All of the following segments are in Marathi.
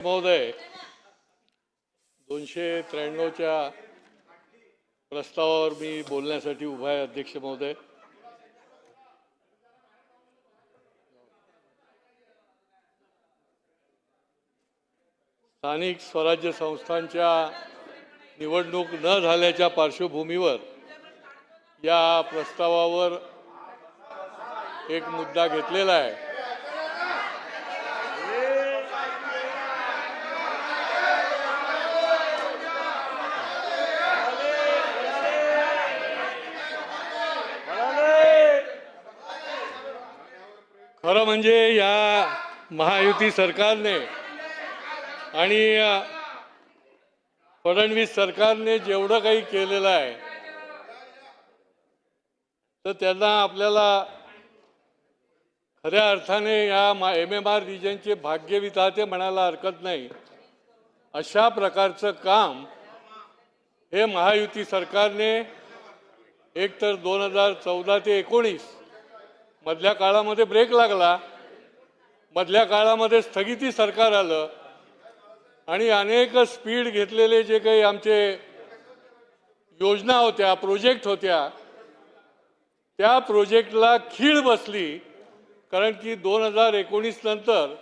महोदय दोनशे त्र्याण्णवच्या प्रस्तावावर मी बोलण्यासाठी उभा आहे अध्यक्ष महोदय. स्थानिक स्वराज्य संस्थांच्या निवडणूक न झाल्याच्या पार्श्वभूमीवर या प्रस्तावावर एक मुद्दा घेतलेला आहे. खरं म्हणजे या महायुती सरकारने आणि फडणवीस सरकारने जेवढं काही केलेलं आहे तर त्यांना आपल्याला खऱ्या अर्थाने या मा एम एम आर रिजनचे भाग्यविधाते म्हणायला हरकत नाही. अशा प्रकारचं काम हे महायुती सरकारने एकतर दोन हजार चौदा ते एकोणीस मधल्या काळामध्ये ब्रेक लागला. मधल्या काळामध्ये स्थगिती सरकार आलं. आणि अनेक स्पीड घेतलेले जे काही आमचे योजना होत्या प्रोजेक्ट होत्या त्या प्रोजेक्टला खीळ बसली. कारण की दोन हजार एकोणीस नंतर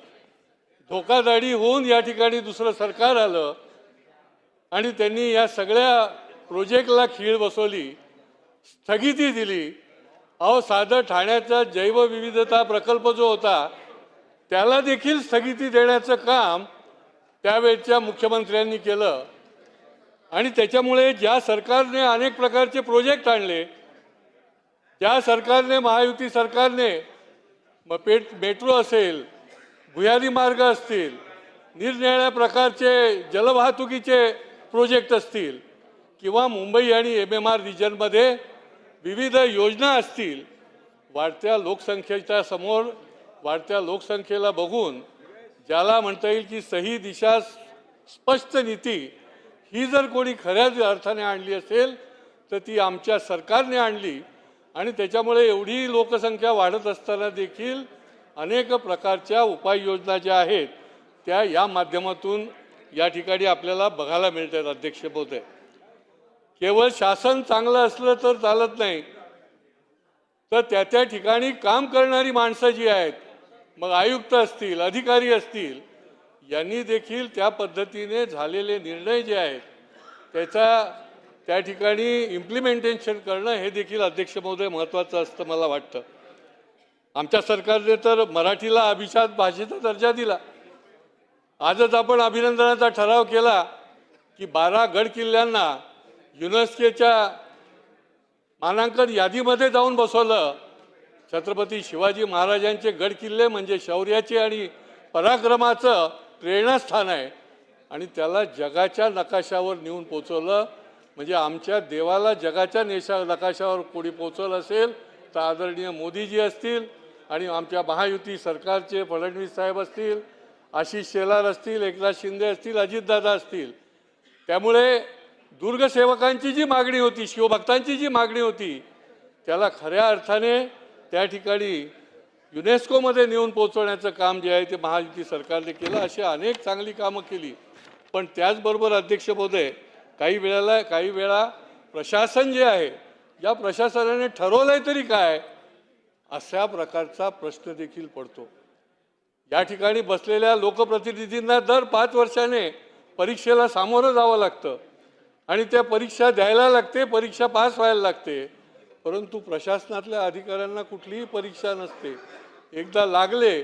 धोकादाडी होऊन या ठिकाणी दुसरं सरकार आलं. आणि त्यांनी या सगळ्या प्रोजेक्टला खीळ बसवली. स्थगिती दिली. अहो साधं ठाण्याचा जैवविविधता प्रकल्प जो होता त्याला देखील स्थगिती देण्याचं काम त्यावेळच्या मुख्यमंत्र्यांनी केलं. आणि त्याच्यामुळे ज्या सरकारने अनेक प्रकारचे प्रोजेक्ट आणले ज्या सरकारने महायुती सरकारने मग पेट मेट्रो असेल भुयारी मार्ग असतील निरनिराळ्या प्रकारचे जलवाहतुकीचे प्रोजेक्ट असतील किंवा मुंबई आणि एम एम आर रिजनमध्ये विविध योजना असतील वाढत्या लोकसंख्येच्या समोर वाढत्या लोकसंख्येला बघून ज्याला म्हणता येईल की सही दिशा स्पष्ट नीती ही जर कोणी खऱ्याच अर्थाने आणली असेल तर ती आमच्या सरकारने आणली आणि त्याच्यामुळे एवढी लोकसंख्या वाढत असताना देखील अनेक प्रकारच्या उपाययोजना ज्या आहेत त्या या माध्यमातून या ठिकाणी आपल्याला बघायला मिळतात अध्यक्ष महोदय केवळ शासन चांगलं असलं तर चालत नाही. तर त्या त्या ठिकाणी काम करणारी माणसं जी आहेत मग आयुक्त असतील अधिकारी असतील यांनी देखील त्या पद्धतीने झालेले निर्णय जे आहेत त्याचा त्या ठिकाणी इम्प्लिमेंटेशन करणं हे देखील अध्यक्ष महोदय महत्त्वाचं असतं मला वाटतं. आमच्या सरकारने तर मराठीला अभिजात भाषेचा दर्जा दिला. आजच आपण अभिनंदनाचा ठराव केला की बारा गड किल्ल्यांना युनेस्केच्या मानांकन यादीमध्ये जाऊन बसवलं छत्रपती शिवाजी महाराजांचे गड किल्ले म्हणजे शौर्याचे आणि पराक्रमाचं प्रेरणास्थान आहे. आणि त्याला जगाच्या नकाशावर नेऊन पोचवलं म्हणजे आमच्या देवाला जगाच्या नेशा नकाशावर कोणी पोचवलं असेल तर आदरणीय मोदीजी असतील आणि आमच्या महायुती सरकारचे फडणवीस साहेब असतील आशिष शेलार असतील एकनाथ शिंदे असतील अजितदादा असतील. त्यामुळे दुर्गसेवकांची जी मागणी होती शिवभक्तांची जी मागणी होती त्याला खऱ्या अर्थाने त्या ठिकाणी युनेस्कोमध्ये नेऊन पोचवण्याचं काम जे आहे ते महायुती सरकारने केलं अशी अनेक चांगली कामं केली. पण त्याचबरोबर अध्यक्ष महोदय काही वेळेला काही वेळा प्रशासन जे आहे या प्रशासनाने ठरवलंय तरी काय अशा प्रकारचा प्रश्न देखील पडतो. या ठिकाणी बसलेल्या लोकप्रतिनिधींना दर पाच वर्षाने परीक्षेला सामोरं जावं लागतं. आणि त्या परीक्षा द्यायला लागते परीक्षा पास व्हायला लागते. परंतु प्रशासनातल्या अधिकाऱ्यांना कुठलीही परीक्षा नसते. एकदा लागले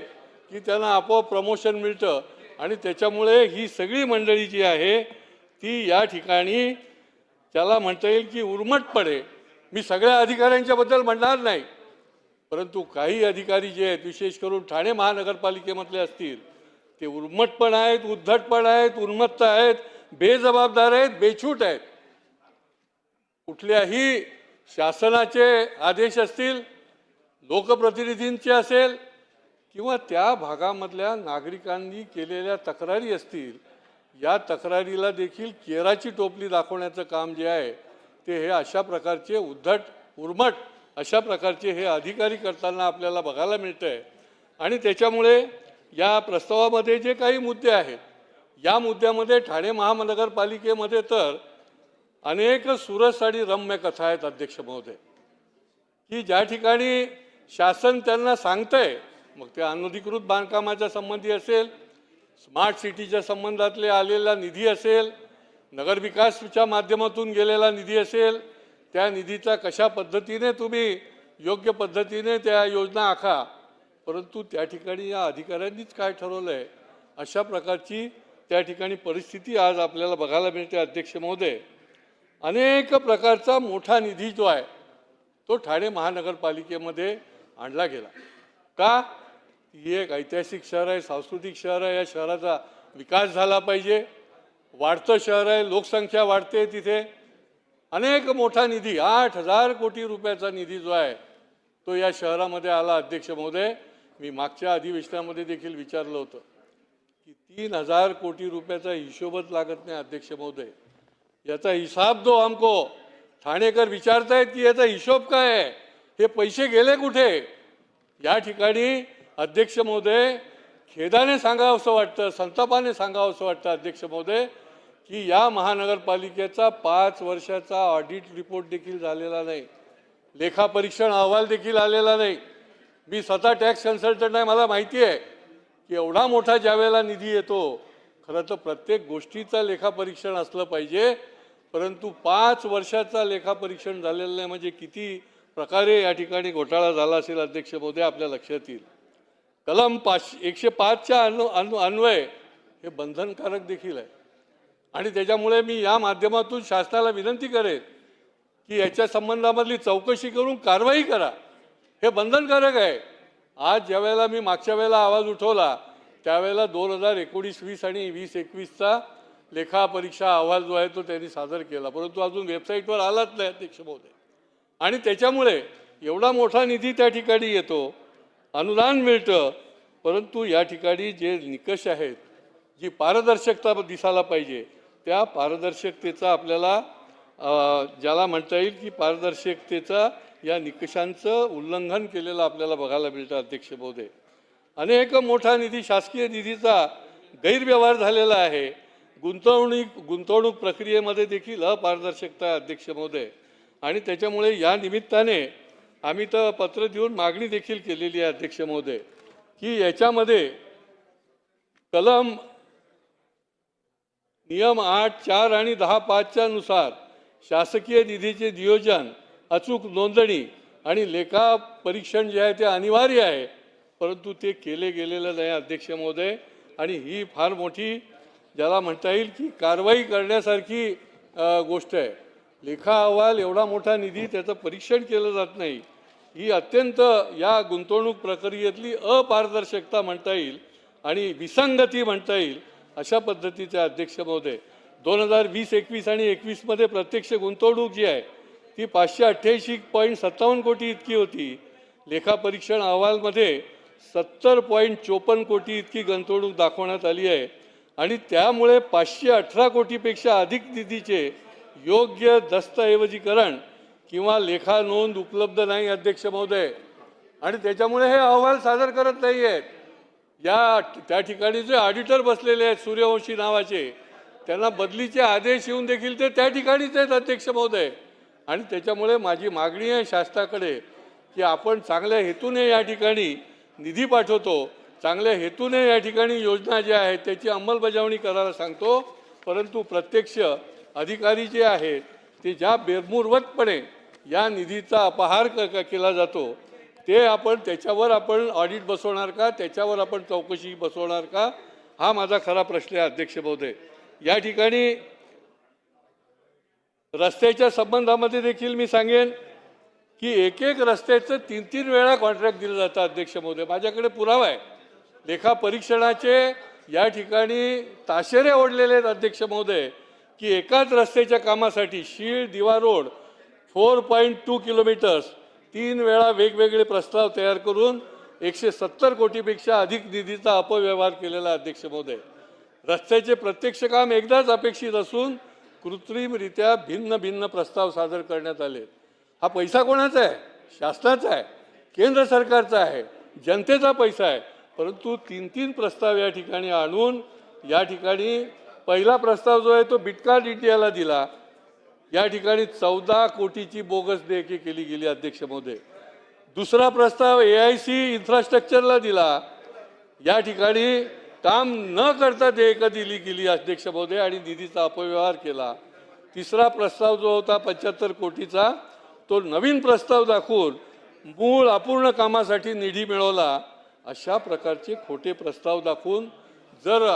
की त्यांना आपोआप प्रमोशन मिळतं आणि त्याच्यामुळे ही सगळी मंडळी जी आहे ती या ठिकाणी त्याला म्हणता येईल की उर्मटपणे मी सगळ्या अधिकाऱ्यांच्याबद्दल म्हणणार नाही परंतु काही अधिकारी जे आहेत विशेष करून ठाणे महानगरपालिकेमधले असतील ते उर्मट पण आहेत उद्धट पण आहेत उन्मत्त आहेत बेजबाबदार आहेत बेछूट आहेत. कुठल्याही शासनाचे आदेश असतील लोकप्रतिनिधींचे असेल किंवा त्या भागामधल्या नागरिकांनी केलेल्या तक्रारी असतील या तक्रारीला देखील केराची टोपली दाखवण्याचं काम जे आहे ते हे अशा प्रकारचे उद्धट उर्मट अशा प्रकारचे हे अधिकारी करताना आपल्याला बघायला मिळतं आहे आणि त्याच्यामुळे या प्रस्तावामध्ये जे काही मुद्दे आहेत या मुद्द्यामध्ये ठाणे महानगरपालिकेमध्ये तर अनेक सुरस आणि रम्य कथा आहेत अध्यक्ष महोदय. की ज्या ठिकाणी शासन त्यांना सांगतंय मग ते अनधिकृत बांधकामाच्या संबंधी असेल स्मार्ट सिटीच्या संबंधातले आलेला निधी असेल नगरविकासच्या माध्यमातून गेलेला निधी असेल त्या निधीचा कशा पद्धतीने तुम्ही योग्य पद्धतीने त्या योजना आखा परंतु त्या ठिकाणी या अधिकाऱ्यांनीच काय ठरवलं आहे अशा प्रकारची त्या ठिकाणी परिस्थिती आज आपल्याला बघायला मिळते अध्यक्ष महोदय. अनेक प्रकारचा मोठा निधी जो आहे तो ठाणे महानगरपालिकेमध्ये आणला गेला. का? ही एक ऐतिहासिक शहर आहे सांस्कृतिक शहर आहे या शहराचा विकास झाला पाहिजे. वाढतं शहर आहे लोकसंख्या वाढते तिथे. अनेक मोठा निधी आठ हजार कोटी रुपयाचा निधी जो आहे तो या शहरामध्ये आला अध्यक्ष महोदय. मी मागच्या अधिवेशनामध्ये देखील विचारलं होतं. की तीन हजार कोटी रुपयाचा हिशोबच लागत नाही अध्यक्ष महोदय. याचा हिसाब दो हमको ठाणेकर विचारतायत की याचा हिशोब काय आहे? हे पैसे गेले कुठे? या ठिकाणी अध्यक्ष महोदय खेदाने सांगावं असं वाटतं संतापाने सांगावं असं वाटतं अध्यक्ष महोदय की या महानगरपालिकेचा पाच वर्षाचा ऑडिट रिपोर्ट देखील झालेला नाही. लेखापरीक्षण अहवाल देखील आलेला नाही. मी स्वतः टॅक्स कन्सल्टंट आहे मला माहिती आहे. की एवढा मोठा ज्यावेळेला निधी येतो खरं तर प्रत्येक गोष्टीचं लेखापरीक्षण असलं पाहिजे परंतु पाच वर्षाचा लेखापरीक्षण झालेलं नाही म्हणजे किती प्रकारे या ठिकाणी घोटाळा झाला असेल अध्यक्ष महोदय आपल्या लक्षात येईल. कलम पाचशे एकशे पाचच्या अनु अनु अन्वय हे बंधनकारक देखील आहे. आणि त्याच्यामुळे मी या माध्यमातून शासनाला विनंती करेन की याच्या संबंधामधली चौकशी करून कारवाई करा. हे बंधनकारक आहे. आज ज्या वेळेला मी मागच्या वेळेला आवाज उठवला त्यावेळेला दोन हजार एकोणीस वीस आणि वीस एकवीसचा लेखापरीक्षा अहवाल जो आहे तो त्यांनी सादर केला. परंतु अजून वेबसाईटवर आलाच नाही अध्यक्ष महोदय. आणि त्याच्यामुळे एवढा मोठा निधी त्या ठिकाणी येतो अनुदान मिळतं परंतु या ठिकाणी जे निकष आहेत जी पारदर्शकता दिसायला पाहिजे त्या पारदर्शकतेचा आपल्याला ज्याला म्हणता येईल की पारदर्शकतेचा या निकषांचं उल्लंघन केलेलं आपल्याला बघायला मिळतं अध्यक्ष महोदय अनेक मोठा निधी शासकीय निधीचा गैरव्यवहार झालेला आहे. गुंतवणूक गुंतवणूक प्रक्रियेमध्ये देखील अपारदर्शकता अध्यक्ष महोदय आणि त्याच्यामुळे या निमित्ताने आम्ही तर पत्र देऊन मागणी देखील केलेली आहे अध्यक्ष महोदय की याच्यामध्ये कलम नियम आठ चार आणि दहा पाचच्या नुसार शासकीय निधीचे नियोजन अचूक नोंदणी आणि लेखा परीक्षण जे आहे ते अनिवार्य आहे. परंतु ते केले गेलेलं नाही अध्यक्ष महोदय. आणि ही फार मोठी ज्याला म्हणता येईल की कारवाई करण्यासारखी गोष्ट आहे. लेखा अहवाल एवढा मोठा निधी त्याचं परीक्षण केलं जात नाही. ही अत्यंत या गुंतवणूक प्रक्रियेतली अपारदर्शकता म्हणता येईल आणि विसंगती म्हणता येईल अशा पद्धतीचे अध्यक्ष महोदय. दोन हजार वीस एकवीस आणि एकवीसमध्ये प्रत्यक्ष गुंतवणूक जी आहे ती पाचशे अठ्ठ्याऐंशी पॉईंट सत्तावन्न कोटी इतकी होती. लेखापरीक्षण अहवालमध्ये सत्तर पॉईंट चोपन्न कोटी इतकी गुंतवणूक दाखवण्यात आली आहे. आणि त्यामुळे पाचशे अठरा कोटीपेक्षा अधिक निधीचे योग्य दस्तऐवजीकरण किंवा लेखा नोंद उपलब्ध नाही अध्यक्ष महोदय. आणि त्याच्यामुळे हे अहवाल सादर करत नाही आहेत. या त्या ठिकाणी जे ऑडिटर बसलेले आहेत सूर्यवंशी नावाचे त्यांना बदलीचे आदेश येऊन देखील ते त्या ठिकाणीच आहेत अध्यक्ष महोदय. आणि त्याच्यामुळे माझी मागणी आहे शासनाकडे की आपण चांगल्या हेतूने या ठिकाणी निधी पाठवतो चांगल्या हेतूने या ठिकाणी योजना ज्या आहेत त्याची अंमलबजावणी करायला सांगतो. परंतु प्रत्यक्ष अधिकारी जे आहेत ते ज्या बेरमुरवतपणे या निधीचा अपहार क केला जातो ते आपण त्याच्यावर आपण ऑडिट बसवणार का त्याच्यावर आपण चौकशी बसवणार का हा माझा खरा प्रश्न आहे अध्यक्ष महोदय. या ठिकाणी रस्त्याच्या संबंधामध्ये देखील मी सांगेन की एक एक रस्त्याचं तीन तीन वेळा कॉन्ट्रॅक्ट दिलं जातं अध्यक्ष महोदय. माझ्याकडे पुरावा आहे. लेखा परीक्षणाचे या ठिकाणी ताशेरे ओढलेले आहेत अध्यक्ष महोदय की एकाच रस्त्याच्या कामासाठी Shil Diwa road four point two kilometres तीन वेळा वेगवेगळे प्रस्ताव तयार करून एकशे सत्तर कोटीपेक्षा अधिक निधीचा अपव्यवहार केलेला अध्यक्ष महोदय. रस्त्याचे प्रत्यक्ष काम एकदाच अपेक्षित असून कृत्रिमरित्या भिन्न भिन्न प्रस्ताव सादर करण्यात आले. हा पैसा कोणाचा आहे? शासनाचा आहे. केंद्र सरकारचा आहे. जनतेचा पैसा आहे. परंतु तीन तीन प्रस्ताव या ठिकाणी आणून या ठिकाणी पहिला प्रस्ताव जो आहे तो बिटकार्ड इंडियाला दिला. या ठिकाणी चौदा कोटीची बोगस देयके केली गेली अध्यक्ष महोदय. दुसरा प्रस्ताव ए आय सी इन्फ्रास्ट्रक्चरला दिला. या ठिकाणी काम न करता देयकं दिली गेली अध्यक्ष महोदय आणि निधीचा अपव्यवहार केला. तिसरा प्रस्ताव जो होता पंच्याहत्तर कोटीचा तो नवीन प्रस्ताव दाखवून मूळ अपूर्ण कामासाठी निधी मिळवला. अशा प्रकारचे खोटे प्रस्ताव दाखवून जर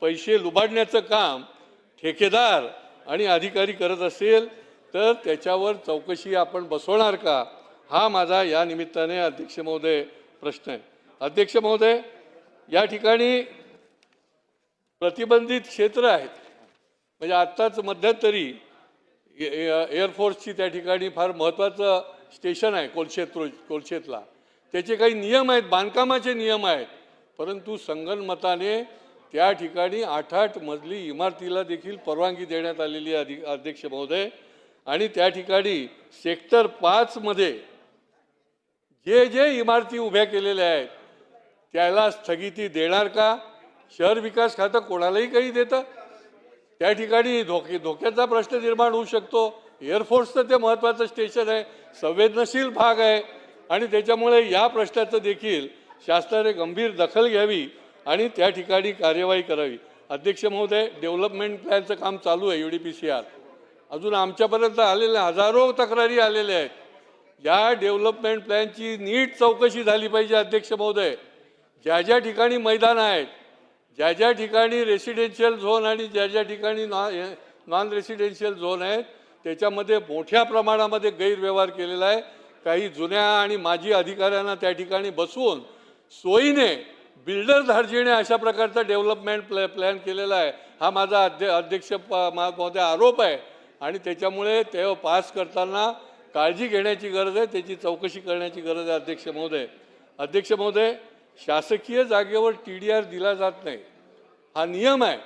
पैसे लुबाडण्याचं काम ठेकेदार आणि अधिकारी करत असेल तर त्याच्यावर चौकशी आपण बसवणार का? हा माझा या निमित्ताने अध्यक्ष महोदय प्रश्न आहे. अध्यक्ष महोदय या ठिकाणी प्रतिबंधित क्षेत्र आहेत. म्हणजे आत्ताच मध्यंतरी ए- ए- एअरफोर्सची त्या ठिकाणी फार महत्त्वाचं स्टेशन आहे कोलशेत रोज कोलशेतला. त्याचे काही नियम आहेत बांधकामाचे नियम आहेत. परंतु संगनमताने त्या ठिकाणी आठ आठ मजली इमारतीला देखील परवानगी देण्यात आलेली अधि अध्यक्ष महोदय. आणि त्या ठिकाणी सेक्टर पाचमध्ये जे जे इमारती उभ्या केलेल्या आहेत त्याला स्थगिती देणार का? शहर विकास खातं कोणालाही काही देतं. त्या ठिकाणी धोके धोक्याचा प्रश्न निर्माण होऊ शकतो. एअरफोर्सचं ते महत्त्वाचं स्टेशन आहे. संवेदनशील भाग आहे. आणि त्याच्यामुळे या प्रश्नाचं देखील शासनाने गंभीर दखल घ्यावी आणि त्या ठिकाणी कार्यवाही करावी. अध्यक्ष महोदय डेव्हलपमेंट प्लॅनचं काम चालू आहे U D P C R अजून आमच्यापर्यंत आलेल्या हजारो तक्रारी आलेल्या आहेत. या डेव्हलपमेंट प्लॅनची नीट चौकशी झाली पाहिजे अध्यक्ष महोदय. ज्या ज्या ठिकाणी मैदान आहेत ज्या ज्या ठिकाणी रेसिडेन्शियल झोन आणि ज्या ज्या ठिकाणी नॉन नॉन रेसिडेन्शियल झोन आहेत त्याच्यामध्ये मोठ्या प्रमाणामध्ये गैरव्यवहार केलेला आहे. काही जुन्या आणि माजी अधिकाऱ्यांना त्या ठिकाणी बसवून सोयीने बिल्डर धार्जिणे अशा प्रकारचा डेव्हलपमेंट प्लॅ प्लॅन केलेला आहे. हा माझा अध्य अध्यक्ष प- महोदय आरोप आहे. आणि त्याच्यामुळे ते पास करताना काळजी घेण्याची गरज आहे. त्याची चौकशी करण्याची गरज आहे अध्यक्ष महोदय. अध्यक्ष महोदय शासकीय जागेवर टी डी आर दिला जात नाही. हा नियम आहे.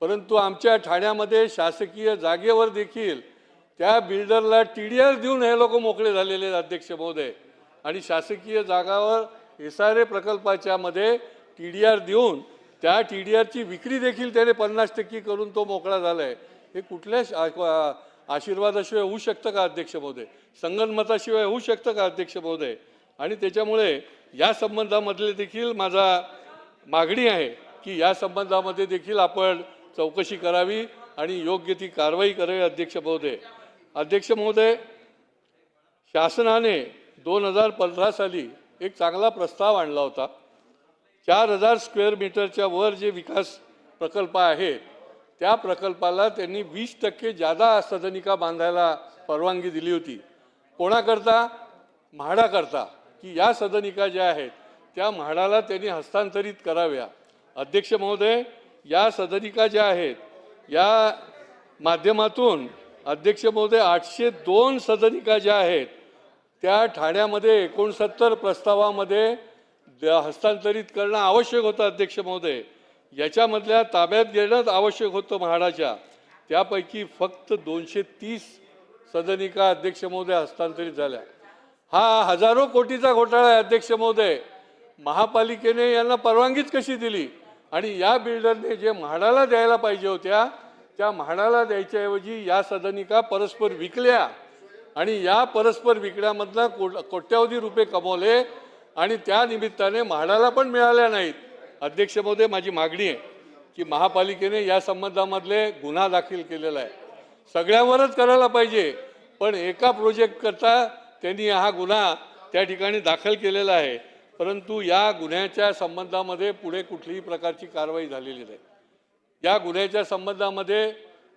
परंतु आमच्या ठाण्यामध्ये शासकीय जागेवर देखील त्या बिल्डरला टी डी आर देऊन हे लोक मोकळे झालेले आहेत अध्यक्ष महोदय. आणि शासकीय जागावर एस आर ए प्रकल्पाच्या मध्ये टी डी आर देऊन त्या टी डी आरची विक्री देखील त्याने पन्नास टक्के करून तो मोकळा झाला आहे हे कुठल्या आशीर्वादाशिवाय होऊ शकतं का अध्यक्ष महोदय? संगनमताशिवाय होऊ शकतं का अध्यक्ष महोदय? आणि त्याच्यामुळे या संबंधामधले देखील माझा मागणी आहे की या संबंधामध्ये देखील आपण चौकशी करावी आणि योग्य ती कारवाई करावी अध्यक्ष महोदय. अध्यक्ष महोदय शासनाने दोन हजार पंधरा साली एक चांगला प्रस्ताव आणला होता. चार हजार स्क्वेअर मीटरच्या वर जे विकास प्रकल्प आहेत त्या प्रकल्पाला त्यांनी वीस टक्के जादा सदनिका बांधायला परवानगी दिली होती. कोणाकरता? म्हाडाकरता. की या सदनिका ज्या आहेत त्या म्हाडाला त्यांनी हस्तांतरित कराव्या. अध्यक्ष महोदय या सदनिका ज्या आहेत या माध्यमातून अध्यक्ष महोदय आठशे दोन सदनिका ज्या आहेत त्या ठाण्यामध्ये एकोणसत्तर प्रस्तावामध्ये द- हस्तांतरित करणं आवश्यक होतं अध्यक्ष महोदय. याच्यामधल्या ताब्यात घेणंच आवश्यक होतं म्हाडाच्या. त्यापैकी फक्त दोनशे तीस सदनिका अध्यक्ष महोदय हस्तांतरित झाल्या. हा हजारो कोटीचा घोटाळा आहे अध्यक्ष महोदय. महापालिकेने यांना परवानगीच कशी दिली? आणि या बिल्डरने जे म्हाडाला द्यायला पाहिजे होत्या त्या म्हाडाला द्यायच्याऐवजी या सदनिका परस्पर विकल्या. आणि या परस्पर विकण्यामधला कोट कोट्यावधी रुपये कमवले आणि त्या निमित्ताने म्हाडाला पण मिळाल्या नाहीत. अध्यक्ष महोदय माझी मागणी आहे की महापालिकेने या संबंधामधले गुन्हा दाखल केलेला आहे. सगळ्यावरच करायला पाहिजे पण एका प्रोजेक्ट करता त्यांनी हा गुन्हा त्या ठिकाणी दाखल केलेला आहे. परंतु या गुन्ह्याच्या संबंधामध्ये पुढे कुठलीही प्रकारची कारवाई झालेली नाही. या गुन्ह्याच्या संबंधामध्ये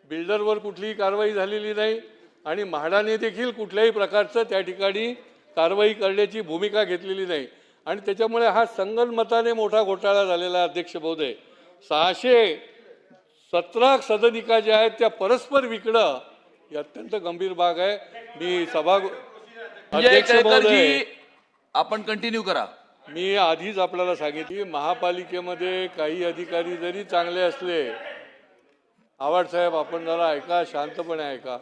बिल्डरवर कुठलीही कारवाई झालेली नाही आणि म्हाडाने देखील कुठल्याही प्रकारचं त्या ठिकाणी कारवाई करण्याची भूमिका घेतलेली नाही. आणि त्याच्यामुळे हा संगनमताने मोठा घोटाळा झालेला अध्यक्ष महोदय. सहाशे सतरा सदनिका ज्या आहेत त्या परस्पर विकणं ही अत्यंत गंभीर बाग आहे. मी सभा संजय अध्यक्ष महोदय. केळकरजी आपण कंटिन्यू करा. मी आधीच आपल्याला सांगितली महापालिकेमध्ये काही अधिकारी जरी चांगले असले आवाड साहेब आपण जरा ऐका शांतपणे ऐका.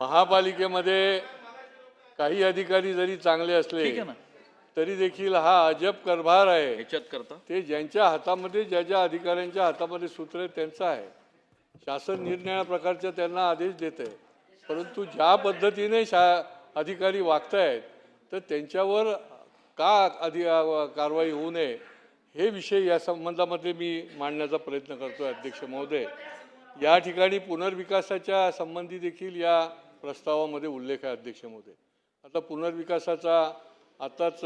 महापालिकेमध्ये काही अधिकारी जरी चांगले असले ठीक आहे ना? तरी देखील हा अजब कारभार आहे. ह्याच्यात करता? ते ज्यांच्या हातामध्ये ज्या ज्या अधिकाऱ्यांच्या हातामध्ये सूत्र आहे त्यांचं आहे. शासन निरनिळ्या प्रकारच्या त्यांना आदेश देत आहे परंतु ज्या पद्धतीने शा अधिकारी वागत आहेत तर त्यांच्यावर का अधि कारवाई होऊ नये हे विषय या संबंधामध्ये मी मांडण्याचा प्रयत्न करतो अध्यक्ष महोदय. या ठिकाणी पुनर्विकासाच्या संबंधी देखील या प्रस्तावामध्ये उल्लेख आहे अध्यक्ष महोदय. आता पुनर्विकासाचा आताच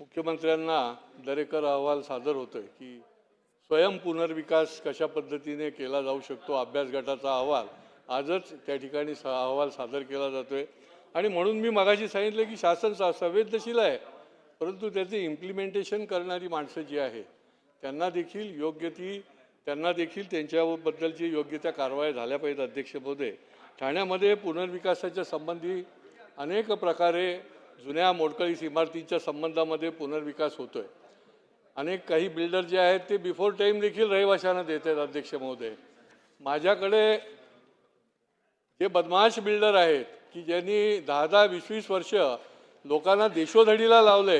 मुख्यमंत्र्यांना दरेकर अहवाल सादर होतो आहे की स्वयं पुनर्विकास कशा पद्धतीने केला जाऊ शकतो अभ्यास गटाचा अहवाल आजच त्या ठिकाणी स अहवाल सादर केला जातोय. आणि म्हणून मी मगाशी सांगितलं की शासन सा संवेदनशील आहे परंतु त्याचे इम्प्लिमेंटेशन करणारी माणसं जी आहे त्यांना देखील योग्य ती त्यांना देखील त्यांच्याबद्दलची योग्य त्या कारवाया झाल्या पाहिजेत अध्यक्ष महोदय ठाण्यामध्ये पुनर्विकासाच्या संबंधी अनेक प्रकारे जुन्या मोडकळीस इमारतींच्या संबंधामध्ये पुनर्विकास होतो आहे अनेक काही बिल्डर जे आहेत ते बिफोर टाईम देखील रहिवाशांना देत आहेत अध्यक्ष महोदय. माझ्याकडे जे बदमाश बिल्डर आहेत की ज्यांनी दहा दहा वीस वीस वर्ष लोकांना देशोधडीला लावले.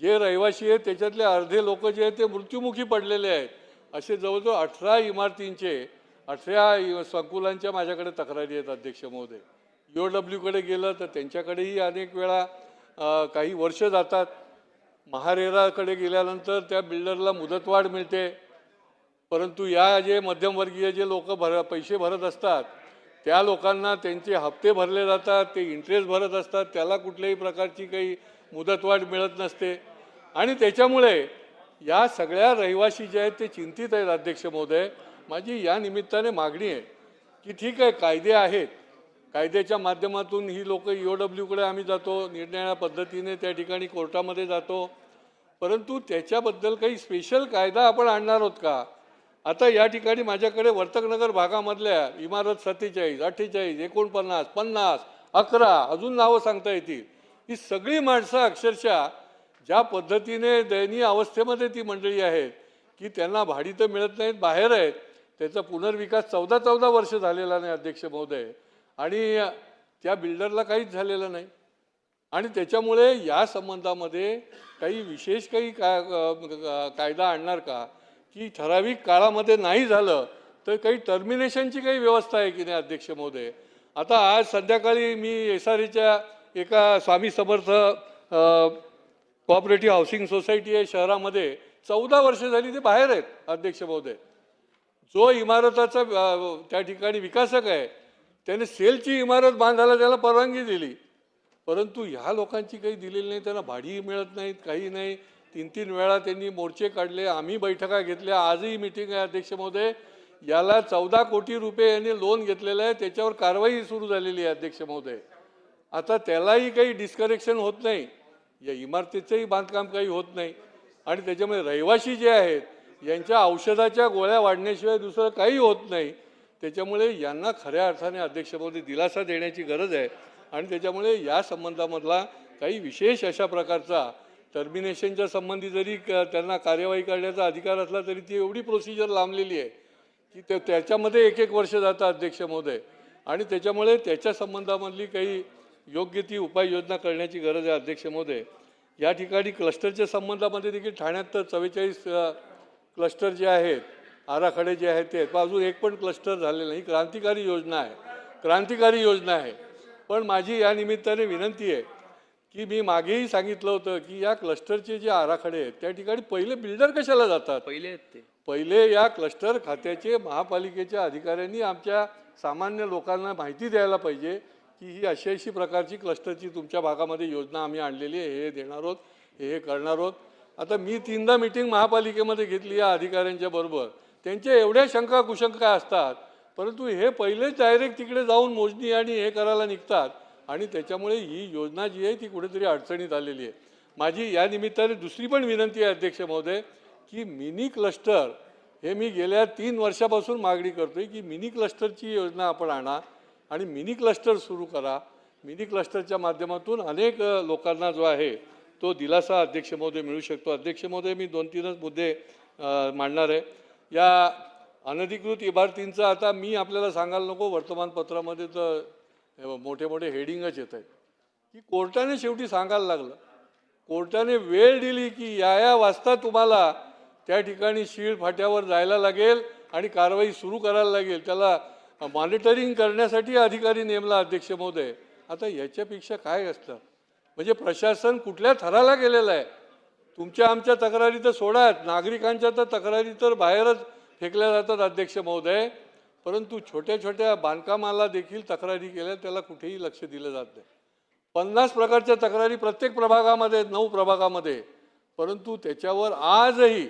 जे रहिवासी आहेत त्याच्यातले अर्धे लोक जे आहेत ते मृत्युमुखी पडलेले आहेत. असे जवळजवळ अठरा इमारतींचे अठरा संकुलांच्या माझ्याकडे तक्रारी आहेत अध्यक्ष महोदय. यू डब्ल्यूकडे गेलं तर त्यांच्याकडेही अनेक वेळा काही वर्ष जातात. महारेराकडे गेल्यानंतर त्या बिल्डरला मुदतवाढ मिळते. परंतु या जे मध्यमवर्गीय जे लोक भर पैसे भरत असतात त्या लोकांना त्यांचे हप्ते भरले जातात ते इंटरेस्ट भरत असतात त्याला कुठल्याही प्रकारची काही मुदतवाढ मिळत नसते. आणि त्याच्यामुळे या सगळ्या रहिवासी जे आहेत ते चिंतित आहेत अध्यक्ष महोदय. माझी या निमित्ताने मागणी आहे की ठीक आहे कायदे आहेत. कायद्याच्या माध्यमातून ही लोक ई ओ डब्ल्यूकडे आम्ही जातो निरनिळ्या पद्धतीने त्या ठिकाणी कोर्टामध्ये जातो. परंतु त्याच्याबद्दल काही स्पेशल कायदा आपण आणणार आहोत का? आता या ठिकाणी माझ्याकडे वर्तकनगर भागामधल्या इमारत सत्तेचाळीस अठ्ठेचाळीस एकोणपन्नास पन्नास अकरा अजून नावं सांगता येतील. ही सगळी माणसं अक्षरशः ज्या पद्धतीने दयनीय अवस्थेमध्ये ती मंडळी आहेत की त्यांना भाडी तर मिळत नाहीत बाहेर आहेत. त्याचा पुनर्विकास चौदा चौदा वर्ष झालेला नाही अध्यक्ष महोदय. आणि त्या बिल्डरला काहीच झालेलं नाही. आणि त्याच्यामुळे या संबंधामध्ये काही विशेष काही का कायदा आणणार का? की ठराविक काळामध्ये नाही झालं तर काही टर्मिनेशनची काही व्यवस्था आहे की नाही अध्यक्ष महोदय? आता आज संध्याकाळी मी एस आर एच्या एका Swami Samarth cooperative housing society आहे शहरामध्ये चौदा वर्ष झाली ते बाहेर आहेत अध्यक्ष महोदय. जो इमारताचा त्या ठिकाणी विकासक आहे त्याने सेलची इमारत बांधायला त्याला परवानगी दिली. परंतु ह्या लोकांची काही दिलेली नाही त्यांना भाडीही मिळत नाहीत काही नाही. तीन तीन वेळा त्यांनी मोर्चे काढले आम्ही बैठका घेतल्या आजही मिटिंग आहे अध्यक्ष महोदय. याला चौदा कोटी रुपये यांनी लोन घेतलेलं आहे त्याच्यावर कारवाई सुरू झालेली आहे अध्यक्ष महोदय. आता त्यालाही काही डिस्करेक्शन होत नाही. या इमारतीचंही बांधकाम काही होत नाही. आणि त्याच्यामुळे रहिवासी जे आहेत यांच्या औषधाच्या गोळ्या वाढण्याशिवाय दुसरं काही होत नाही. त्याच्यामुळे यांना खऱ्या अर्थाने अध्यक्ष महोदय दिलासा देण्याची गरज आहे. आणि त्याच्यामुळे या संबंधामधला काही विशेष अशा प्रकारचा टर्मिनेशनच्या संबंधी जरी क- त्यांना कार्यवाही करण्याचा अधिकार असला तरी ती एवढी प्रोसिजर लांबलेली आहे की ते त्याच्यामध्ये एक एक वर्ष जातं अध्यक्ष महोदय. आणि त्याच्यामुळे त्याच्या संबंधामधली काही योग्य ती उपाययोजना करण्याची गरज आहे अध्यक्ष महोदय. या ठिकाणी क्लस्टरच्या संबंधामध्ये देखील ठाण्यात तर चव्वेचाळीस क्लस्टर जे आहेत आराखडे जे आहेत ते पण अजून एक पण क्लस्टर झालेलं नाही. क्रांतिकारी योजना आहे. क्रांतिकारी योजना आहे. पण माझी या निमित्ताने विनंती आहे की मी मागेही सांगितलं होतं की या क्लस्टरचे जे आराखडे आहेत त्या ठिकाणी पहिले बिल्डर कशाला जातात? पहिले आहेत ते. पहिले या क्लस्टर खात्याचे महापालिकेच्या अधिकाऱ्यांनी आमच्या सामान्य लोकांना माहिती द्यायला पाहिजे की ही अशी अशी प्रकारची क्लस्टरची तुमच्या भागामध्ये योजना आम्ही आणलेली आहे हे देणार आहोत हे हे करणार आहोत. आता मी तीनदा मिटिंग महापालिकेमध्ये घेतली या अधिकाऱ्यांच्या बरोबर. त्यांच्या एवढ्या शंका कुशंका असतात परंतु हे पहिलेच डायरेक्ट तिकडे जाऊन मोजणी आणि हे करायला निघतात. आणि त्याच्यामुळे ही योजना जी आहे ती कुठेतरी अडचणीत आलेली आहे. माझी या निमित्ताने दुसरी पण विनंती आहे अध्यक्ष महोदय की मिनी क्लस्टर हे मी गेल्या तीन वर्षापासून मागणी करतो आहे की मिनी क्लस्टरची योजना आपण आणा आणि मिनी क्लस्टर सुरू करा. मिनी क्लस्टरच्या माध्यमातून अनेक लोकांना जो आहे तो दिलासा अध्यक्ष महोदय मिळू शकतो. अध्यक्ष महोदय मी दोन तीनच मुद्दे मांडणार आहे. या अनधिकृत इमारतींचं आता मी आपल्याला सांगायला नको वर्तमानपत्रामध्ये तर मोठे मोठे हेडिंगच येत आहेत. की कोर्टाने शेवटी सांगायला लागलं कोर्टाने वेळ दिली की या या वाजता तुम्हाला त्या ठिकाणी शीळ फाट्यावर जायला लागेल आणि कारवाई सुरू करायला लागेल. त्याला मॉनिटरिंग करण्यासाठी अधिकारी नेमला अध्यक्ष महोदय. आता याच्यापेक्षा काय असतं? म्हणजे प्रशासन कुठल्या थराला गेलेलं आहे? तुमच्या आमच्या तक्रारी तर सोडा नागरिकांच्या तर तक्रारी तर बाहेरच फेकल्या जातात अध्यक्ष महोदय. परंतु छोट्या छोट्या बांधकामाला देखील तक्रारी केल्या त्याला कुठेही लक्ष दिलं जात नाही. पन्नास प्रकारच्या तक्रारी प्रत्येक प्रभागामध्ये नऊ प्रभागामध्ये. परंतु त्याच्यावर आजही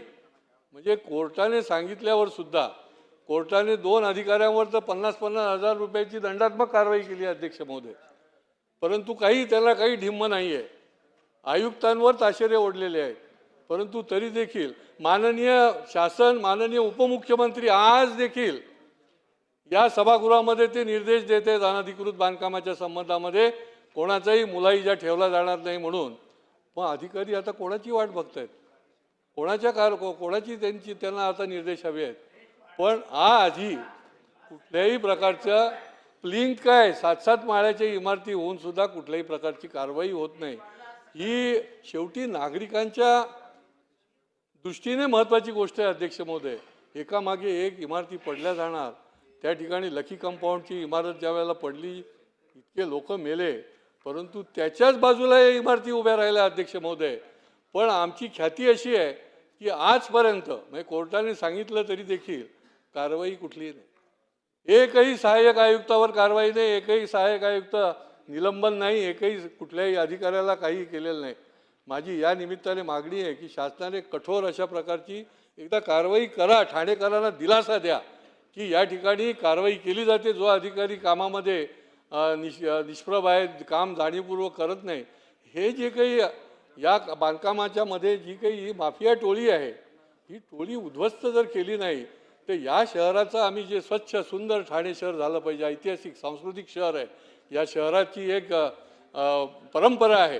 म्हणजे कोर्टाने सांगितल्यावर सुद्धा कोर्टाने दोन अधिकाऱ्यांवर तर पन्नास पन्नास हजार रुपयाची दंडात्मक कारवाई केली आहे, अध्यक्ष महोदय. परंतु काही त्याला काही ढिम्म नाही आहे आयुक्तांवर ताशेरे ओढलेले आहेत. परंतु तरी देखील माननीय शासन माननीय उपमुख्यमंत्री आज देखील या सभागृहामध्ये ते निर्देश देत आहेत अनधिकृत बांधकामाच्या संबंधामध्ये कोणाचाही मुलाईजा ठेवला जाणार नाही म्हणून. मग अधिकारी आता कोणाची वाट बघत आहेत कोणाच्या कार कोणाची त्यांची त्यांना आता निर्देश हवे आहेत. पण आधी कुठल्याही प्रकारच्या प्लिंक काय सात सात माळ्याच्या इमारती होऊन सुद्धा कुठल्याही प्रकारची कारवाई होत नाही. ही शेवटी नागरिकांच्या दृष्टीने महत्त्वाची गोष्ट आहे अध्यक्ष महोदय. एकामागे एक इमारती पडल्या जाणार. त्या ठिकाणी लकी कंपाऊंडची इमारत ज्या वेळेला पडली इतके लोक मेले परंतु त्याच्याच बाजूला या इमारती उभ्या राहिल्या अध्यक्ष महोदय. पण आमची ख्याती अशी आहे की आजपर्यंत म्हणजे कोर्टाने सांगितलं तरी देखील कारवाई कुठली नाही. एकही सहाय्यक आयुक्तावर कारवाई नाही एकही सहाय्यक आयुक्त निलंबन नाही एकही कुठल्याही अधिकाऱ्याला काही केलेलं नाही. माझी या निमित्ताने मागणी आहे की शासनाने कठोर अशा प्रकारची एकदा कारवाई करा ठाणेकरांना दिलासा द्या. की या ठिकाणी कारवाई केली जाते जो अधिकारी कामामध्ये निष निष्प्रभ आहे काम जाणीवपूर्वक करत नाही. हे जे काही या बांधकामाच्या मध्ये जी काही ही माफिया टोळी आहे ही टोळी उद्ध्वस्त जर केली नाही तर या शहराचं आम्ही जे स्वच्छ सुंदर ठाणे शहर झालं पाहिजे ऐतिहासिक सांस्कृतिक शहर आहे या शहराची एक परंपरा आहे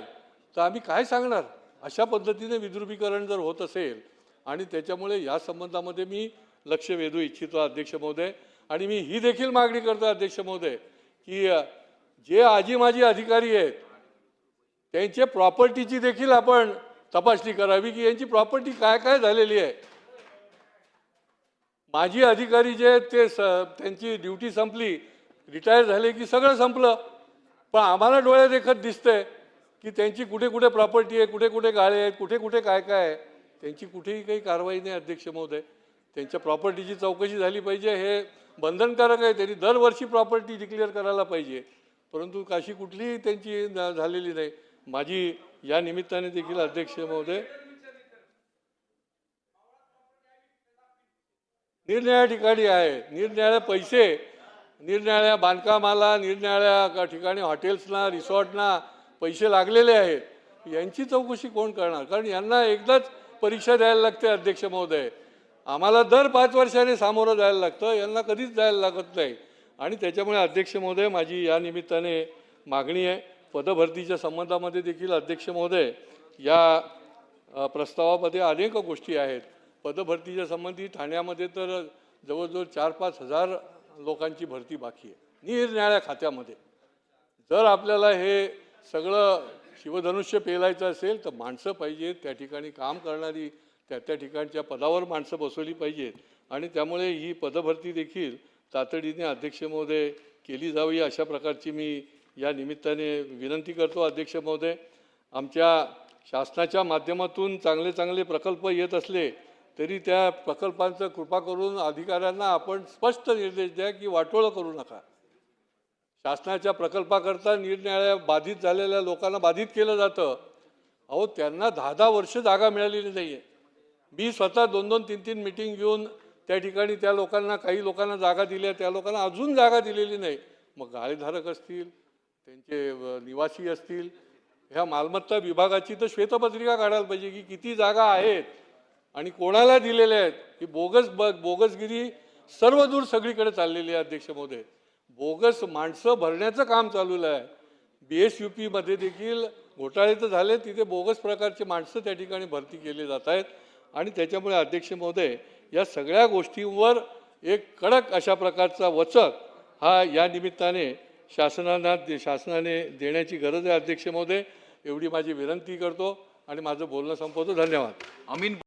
तर आम्ही काय सांगणार? अशा पद्धतीने विद्रुपीकरण जर होत असेल आणि त्याच्यामुळे या संबंधामध्ये मी लक्ष वेधू इच्छितो अध्यक्ष महोदय. आणि मी ही देखील मागणी करतो अध्यक्ष महोदय की जे आजी माजी अधिकारी आहेत त्यांच्या प्रॉपर्टीची देखील आपण तपासणी करावी की यांची प्रॉपर्टी काय काय झालेली आहे. माजी अधिकारी जे आहेत ते स त्यांची ड्युटी संपली रिटायर झाले की सगळं संपलं. पण आम्हाला डोळ्या देखत दिसतंय की त्यांची कुठे कुठे प्रॉपर्टी आहे कुठे कुठे गाळे आहेत कुठे कुठे काय काय आहे त्यांची कुठेही काही कारवाई नाही अध्यक्ष महोदय. त्यांच्या प्रॉपर्टीची चौकशी झाली पाहिजे हे बंधनकारक आहे त्यांनी दरवर्षी प्रॉपर्टी डिक्लेअर करायला पाहिजे. परंतु काशी कुठलीही त्यांची झालेली नाही. माझी या निमित्ताने देखील अध्यक्ष महोदय निरनिळ्या ठिकाणी आहे. निरनिळ्या पैसे निरनिळ्या बांधकामाला निरनिळ्या ठिकाणी हॉटेल्सना रिसॉर्टना पैसे लागलेले आहेत. यांची चौकशी कोण करणार? कारण यांना एकदाच परीक्षा द्यायला लागते अध्यक्ष महोदय. आम्हाला दर पाच वर्षाने सामोरं जायला लागतं यांना कधीच जायला लागत नाही. आणि त्याच्यामुळे अध्यक्ष महोदय माझी या निमित्ताने मागणी आहे. पदभरतीच्या संबंधामध्ये देखील अध्यक्ष महोदय या प्रस्तावामध्ये अनेक गोष्टी आहेत. पदभरतीच्या संबंधी ठाण्यामध्ये तर जवळजवळ चार पाच हजार लोकांची भरती बाकी आहे. निरनिळ्या खात्यामध्ये. जर आपल्याला हे सगळं शिवधनुष्य पेलायचं असेल तर माणसं पाहिजेत त्या ठिकाणी काम करणारी त्या त्या ठिकाणच्या पदावर माणसं बसवली पाहिजेत. आणि त्यामुळे ही पदभरती देखील तातडीने अध्यक्ष महोदय केली जावी अशा प्रकारची मी या निमित्ताने विनंती करतो अध्यक्ष महोदय. आमच्या शासनाच्या माध्यमातून चांगले चांगले प्रकल्प येत असले तरी त्या प्रकल्पांचं कृपा करून अधिकाऱ्यांना आपण स्पष्ट निर्देश द्या की वाटोळं करू नका. शासनाच्या प्रकल्पाकरता निरनिळ्या बाधित झालेल्या लोकांना बाधित केलं जातं. अहो त्यांना दहा दहा वर्ष जागा मिळालेली नाही आहे मी स्वतः दोन दोन तीन तीन मिटिंग घेऊन त्या ठिकाणी त्या लोकांना काही लोकांना जागा दिल्या. त्या लोकांना अजून जागा दिलेली नाही. मग गाळेधारक असतील त्यांचे निवासी असतील ह्या मालमत्ता विभागाची तर श्वेतपत्रिका काढायला पाहिजे की किती जागा आहेत आणि कोणाला दिलेल्या आहेत. ही बोगस ब बोगसगिरी सर्व दूर सगळीकडे चाललेली आहे अध्यक्ष महोदय. बोगस माणसं भरण्याचं काम चालू आहे. बी एस यू पीमध्ये देखील घोटाळे तर झाले तिथे बोगस प्रकारचे माणसं त्या ठिकाणी भरती केले जात आहेत. आणि त्याच्यामुळे अध्यक्ष महोदय या सगळ्या गोष्टींवर एक कडक अशा प्रकारचा वचक हा या निमित्ताने शासनाला शासनाने देण्याची गरज आहे अध्यक्ष महोदय. एवढी माझी विनंती करतो आणि माझं बोलणं संपवतो. धन्यवाद. अमीन